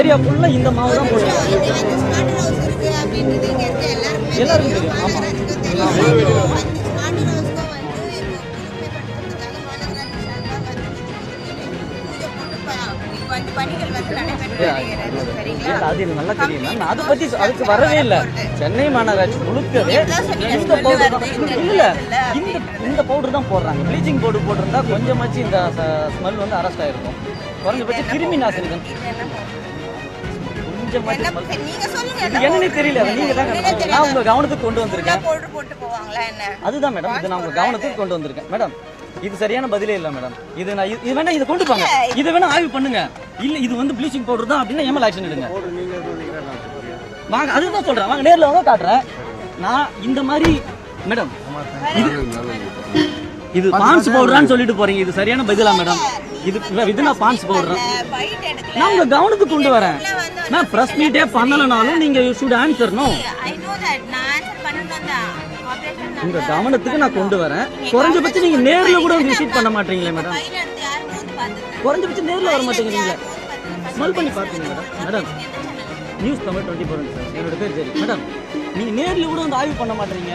Area ஃபுல்லாக இந்த மாவு தான் போடுறாங்க எல்லாருக்கும் தெரியும், அது எனக்கு நல்லா தெரியும் மேம். நான் அதை பத்தி அதுக்கு வரவே இல்லை. சென்னை மாநகராட்சி முழுக்கவே இந்த பவுடர் தான். இல்லை இந்த இந்த பவுடர் தான் போடுறாங்க. ப்ளீச்சிங் பவுடர் போட்டிருந்தா கொஞ்சமாச்சு இந்த ஸ்மெல் வந்து அரெஸ்ட் ஆயிருக்கும். குறைஞ்சபட்சம் கிருமி நாசினி என்னன்னே தெரியல நீங்க தான். நான் உங்க கவனத்துக்கு கொண்டு வந்திருக்கேன். பவுடர் போட்டு போவாங்களா என்ன? அதுதான் மேடம் இது நான் உங்க கவனத்துக்கு கொண்டு வந்திருக்கேன். மேடம் இது சரியான பதிலே இல்ல மேடம் இது நான் இது- இது வேணா இதை கொண்டு போங்க. இதை வேணா ஆய்வு பண்ணுங்க. இல்ல இது வந்து ப்ளீச்சிங் பவுடர் தான் அப்படின்னா எம்எல் ஆக்ஷன் எடுங்க. வாங்க அதுதான் சொல்றேன். வாங்க நேர்ல வாங்க காட்டுறேன். நான் இந்த மாதிரி மேடம் இது இது பான்ஸ் பவுடரான்னு சொல்லிட்டு போறீங்க. இது சரியான பதிலா மேடம் இது இது நான் பான்ஸ் பவுடர் நான் உங்க கவனத்துக்கு கொண்டு வரேன். நான் பிரஸ் மீட்டே பண்ணலனாலும் நீங்க you should answer no I know that நான் ஆன்சர் பண்ணணும் தான் ஆபரேஷன் உங்க கவனத்துக்கு நான் கொண்டு வரேன். குறைஞ்சபட்சம் நீங்க நேர்ல கூட விசிட் பண்ண மாட்டீங்களே மேடம் குறைஞ்சபட்சம் நேர்ல வர மாட்டேங்கிறீங்க ஸ்மெல் பண்ணி பாத்துங்க madam madam news Tamil twenty four sir என்னோட பேர் சரி மேடம் நீங்க நேர்ல கூட வந்து ஆய்வு பண்ண மாட்டீங்க.